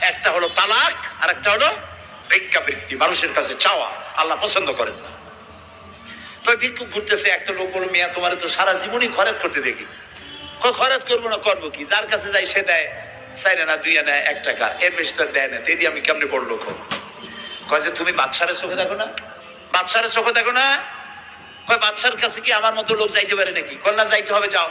একটা হলো তালাক আর একটা হলো ভিক্ষাবৃত্তি মানুষের কাছে চাওয়া। আল্লাহ পছন্দ করেন না। তো ভিক্ষুক ঘুরতেছে, একটা লোক বলো মিয়া, তোমার তো সারা জীবনই খরচ করতে দেখি। খরচ করব না, করব কি? যার কাছে যাই, সে দেয়, চাইলে না দুই আনা এক টাকা। এর বেশি তো দেয় না। তেদি আমি কেমনে বড় লোক? কয় যে, তুমি বাচ্চারে চোখে দেখো না? বাচ্চারে চোখে দেখো না? কয় বাচ্চার কাছে কি আমার মতো লোক যাইতে পারে নাকি? কন্যা যাইতে হবে, যাও।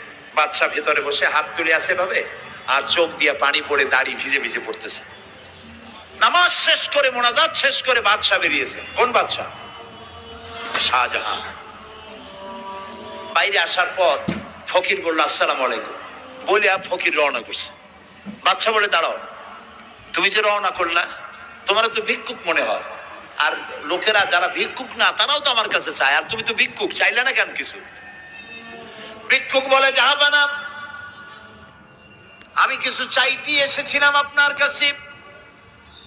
বাচ্চা ভেতরে বসে হাত তুলে আছে ভাবে, আর চোখ দিয়ে পানি পড়ে দাড়ি ভিজে ভিজে পড়তেছে। নামাজ শেষ করে, মোনাজাত শেষ করে বাদশা বেরিয়েছে। কোন বাদশা শাহজাহান। বাইরে আসার পর ফকির বলল, আসসালাম আলাইকুম। বলে আর ফকির রওনা করছে। বাচ্চা বলে, দাঁড়াও, তুমি যে রওনা করলা তোমার তো ভিক্ষুক মনে হয়। আর লোকেরা যারা ভিক্ষুক না, তারাও তো আমার কাছে চায়। আর তুমি তো ভিক্ষুক, চাইলে না কেন কিছু? ভিক্ষুক বলে জাহাবানা আমি কিছু চাইতে এসেছিলাম আপনার কাছে,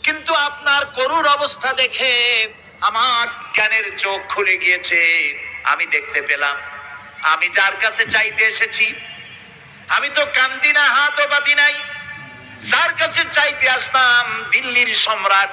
কিন্তু আপনার করুণ অবস্থা দেখে আমার জ্ঞানের চোখ খুলে গিয়েছে। আমি দেখতে পেলাম, আমি যার কাছে চাইতে এসেছি, আমি তো কান্দি না, হাতও বাঁধি নাই। যার কাছে চাইতে আসতাম দিল্লির সম্রাট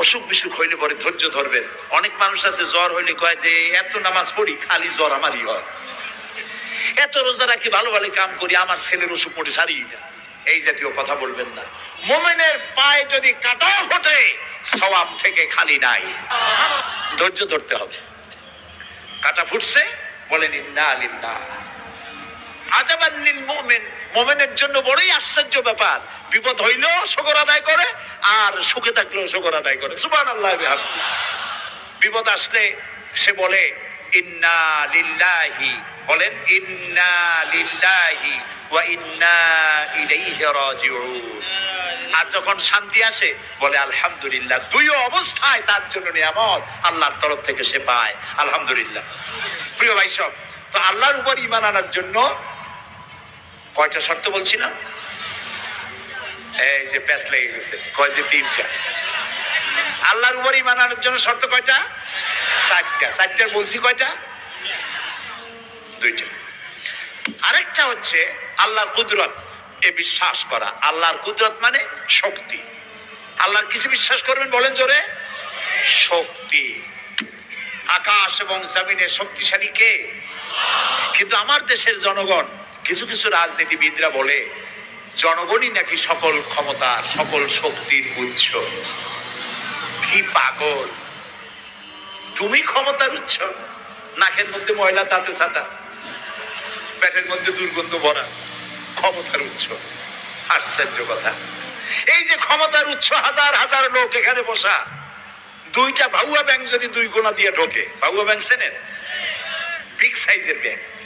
অসুখ বিসুখ হইলে পরে ধৈর্য ধরবেন। অনেক মানুষ আছে, জ্বর হইলে কয় যে, এত নামাজ পড়ি, খালি জ্বর আমারই হয়। এত রোজা রাখি, ভালো ভালো কাম করি, আমার ছেলের অসুখ মোটে সারিয়ে না এই জাতীয় কথা বলবেন না। মোমেনের পায়ে যদি কাটা ফোটে সওয়াব থেকে খালি নাই। ধৈর্য ধরতে হবে। কাটা ফুটছে, বলেন, ইন্না আলিল্লাহ আজাবান লিল মুমিন। মুমিনের জন্য বড়ই আশ্চর্য ব্যাপার। বিপদ হইলেও শুকর আদায় করে, আর সুখে থাকলেও শুকর আদায় করে। সুবহানাল্লাহ বিহামদিহি। বিপদ আসলে সে বলে, ইন্না লিল্লাহি। বলেন, ইন্না লিল্লাহি ওয়া ইন্না ইলাইহি রাজিউন। আর যখন শান্তি আসে, বলে, আলহামদুলিল্লাহ। দুই অবস্থায় তার জন্য নিয়ামত আল্লাহর তরফ থেকে সে পায়। আলহামদুলিল্লাহ। প্রিয় ভাই সব, তো আল্লাহর উপর ইমান আনার জন্য কয়টা শর্ত বলছিলাম এই যে প্যাস লেগে গেছে। কয় যে তিনটা? আল্লাহর উপর ইমান আনার জন্য শর্ত কয়টা? চারটা। চারটার বলছি কয়টা? দুইটা। আরেকটা হচ্ছে আল্লাহর কুদরত, এ বিশ্বাস করা। আল্লাহর কুদরত মানে শক্তি। আল্লাহর কিছু বিশ্বাস করবেন বলেন জোরে? শক্তি। আকাশ এবং জমিনে শক্তিশালী কে? কিন্তু আমার দেশের জনগণ কিছু কিছু রাজনীতিবিদরা বলে, জনগণই নাকি সকল ক্ষমতার, সকল শক্তির উৎস। কি পাগল। তুমি ক্ষমতার উৎস, নাকের মধ্যে ময়লা তাতে সাদা পেটের মধ্যে দুর্গন্ধ ভরা, ক্ষমতার উৎস। আশ্চর্য কথা। এই যে ক্ষমতার উৎস, হাজার হাজার লোক এখানে বসা, দুইটা ভাউয়া ব্যাংক যদি দুই গোনা দিয়ে ঢোকে ভাউয়া ব্যাংক চেনেন বিগ সাইজের ব্যাংক।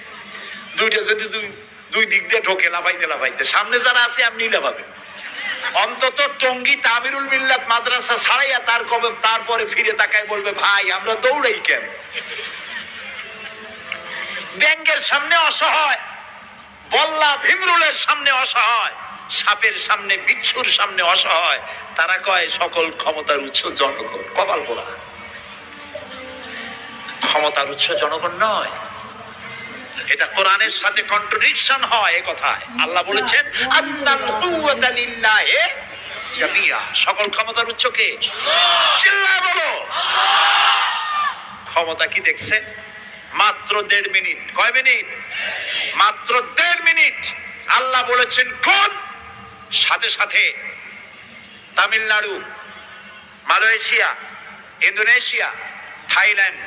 দুইটা যদি দুই দুই দিক দিয়ে ঢোকে, লাফাইতে লাফাইতে। সামনে যারা আছে, আপনি লাফাবেন অন্তত টঙ্গি তামিরুল মিল্লাত মাদ্রাসা ছাড়াইয়া তার কবে তারপরে ফিরে তাকায় বলবে, ভাই, আমরা দৌড়াই কেন? ব্যাংকের সামনে অসহায়, বল্লা ভীমরুলের সামনে অসহায়, সাপের সামনে, বিচ্ছুর সামনে অসহায়। তারা কয়, সকল ক্ষমতার উৎস জনগণ। কপাল পোড়া ক্ষমতার উৎস জনগণ নয়। এটা কোরআনের সাথে কন্ট্রাডিকশন হয় এ কথায়। আল্লাহ বলেছেন সকল ক্ষমতার উৎস কে? বলো। ক্ষমতা কি দেখছে মাত্র দেড় মিনিট। কয় মিনিট? মাত্র দেড় মিনিট। আল্লাহ বলেছেন, কোন? সাথে সাথে তামিলনাড়ু, মালয়েশিয়া, ইন্দোনেশিয়া, থাইল্যান্ড,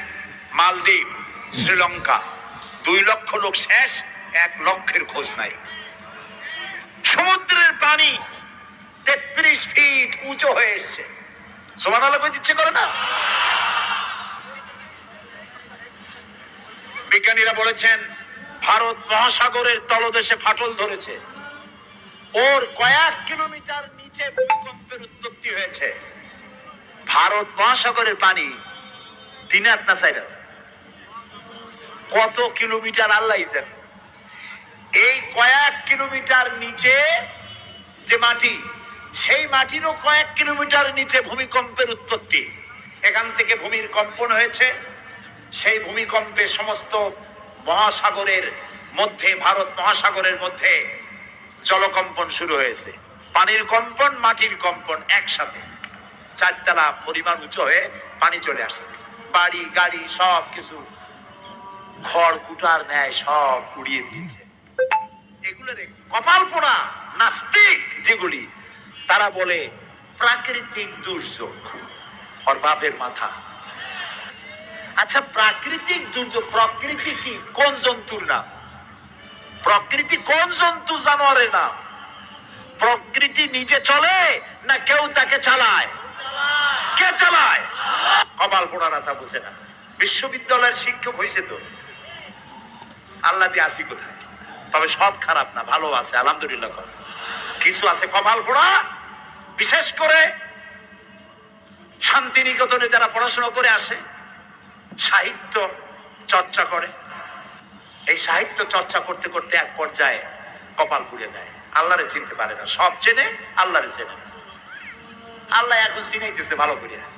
মালদ্বীপ, শ্রীলঙ্কা। দুই লক্ষ লোক শেষ, এক লক্ষের খোঁজ নাই। সমুদ্রের পানি তেত্রিশ ফিট উঁচু হয়ে এসছে। সমান আলো ইচ্ছে করে না? বিজ্ঞানীরা বলেছেন, ভারত মহাসাগরের তলদেশে ফাটল ধরেছে। ওর কয়েক কিলোমিটার নিচে ভূমিকম্পের উৎপত্তি হয়েছে। ভারত মহাসাগরের পানি দিনাত না সাইরাত। কত কিলোমিটার আল্লাহ জানে এই কয়েক কিলোমিটার নিচে যে মাটি, সেই মাটিরও কয়েক কিলোমিটার নিচে ভূমিকম্পের উৎপত্তি। এখান থেকে ভূমির কম্পন হয়েছে। সেই ভূমিকম্পে সমস্ত মহাসাগরের মধ্যে, ভারত মহাসাগরের মধ্যে জলকম্পন শুরু হয়েছে। পানির কম্পন, মাটির কম্পন একসাথে। চারতলা পরিমাণ উঁচু হয়ে পানি চলে আসছে। বাড়ি, গাড়ি সব কিছু খড় কুটার ন্যায় সব উড়িয়ে দিয়েছে। এগুলোর কপাল পোড়া নাস্তিক যেগুলি, তারা বলে প্রাকৃতিক দুর্যোগ ওর বাপের মাথা। আচ্ছা প্রাকৃতিক দুর্যোগ, প্রকৃতি কি? কোন জন্তুর নাম? প্রকৃতি কোন জন্তু জানোয়ারের নাম? প্রকৃতি নিজে চলে না কেউ তাকে চালায়? কে চালায়? কপাল পোড়ারা তা বুঝে না। বিশ্ববিদ্যালয়ের শিক্ষক হয়েছে তো। আল্লাহ দিয়ে আসি কোথায়? তবে সব খারাপ না, ভালো আছে, আলহামদুলিল্লাহ কর। কিছু আছে কপাল পোড়া, বিশেষ করে শান্তিনিকেতনে যারা পড়াশোনা করে আসে, সাহিত্য চর্চা করে। এই সাহিত্য চর্চা করতে করতে এক পর্যায়ে কপাল পুড়ে যায়। আল্লাহরে চিনতে পারে না। সব চেনে আল্লাহরে চেনে আল্লাহ এখন চিনাইতেছে ভালো করিয়া।